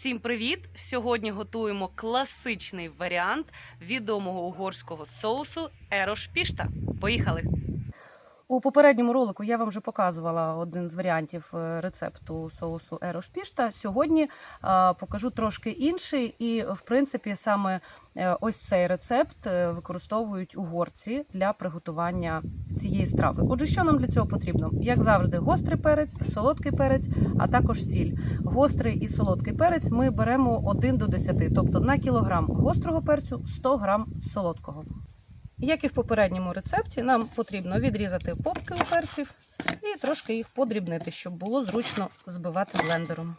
Всім привіт! Сьогодні готуємо класичний варіант відомого угорського соусу Ерош Пішта. Поїхали! У попередньому ролику я вам вже показувала один з варіантів е, рецепту соусу ерошпішта. Сьогодні покажу трошки інший, і в принципі саме е, ось цей рецепт е, використовують угорці для приготування цієї страви. Отже, що нам для цього потрібно? Як завжди, гострий перець, солодкий перець, а також сіль. Гострий і солодкий перець ми беремо 1 до 10, тобто на кілограм гострого перцю 100 грам солодкого. Як і в попередньому рецепті, нам потрібно відрізати попки у перців і трошки їх подрібнити, щоб було зручно збивати блендером.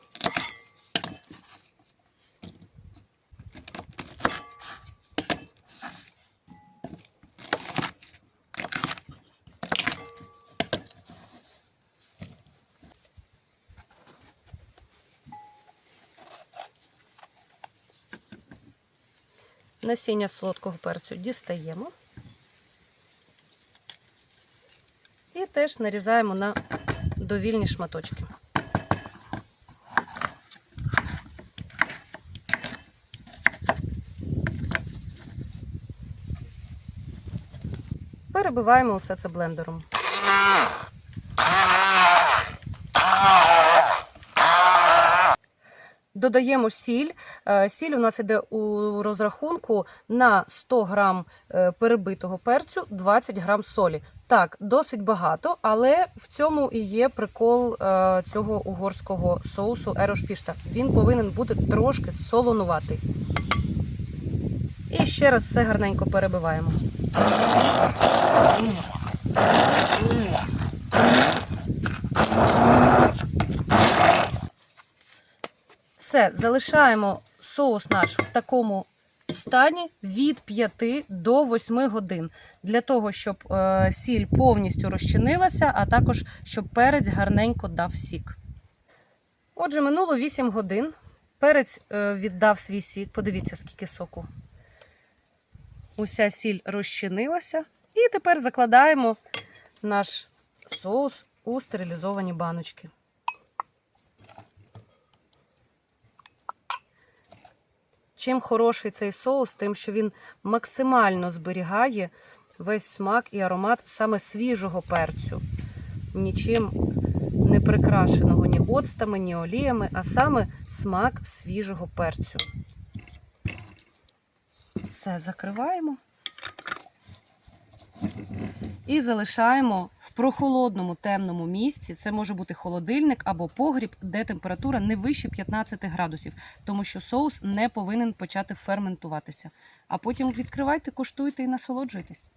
Насіння солодкого перцю дістаємо. І теж нарізаємо на довільні шматочки. Перебиваємо усе це блендером. Додаємо сіль. Е, Сіль у нас йде у розрахунку на 100 грам е, перебитого перцю, 20 грам солі. Так, досить багато, але в цьому і є прикол е, цього угорського соусу ерошпішта. Він повинен бути трошки солонуватий. І ще раз все гарненько перебиваємо. Все, залишаємо соус наш в такому стані від 5 до 8 годин для того, щоб е, сіль повністю розчинилася, а також щоб перець гарненько дав сік. Отже, минуло 8 годин. Перець е, віддав свій сік. Подивіться, скільки соку. Уся сіль розчинилася. І тепер закладаємо наш соус у стерилізовані баночки. Чим хороший цей соус, тим, що він максимально зберігає весь смак і аромат саме свіжого перцю, нічим не прикрашеного ні оцтами, ні оліями, а саме смак свіжого перцю. Все закриваємо і залишаємо прохолодному темному місці. Це може бути холодильник або погріб, де температура не вище 15 градусів, тому що соус не повинен почати ферментуватися. А потім відкривайте, куштуйте і насолоджуйтесь.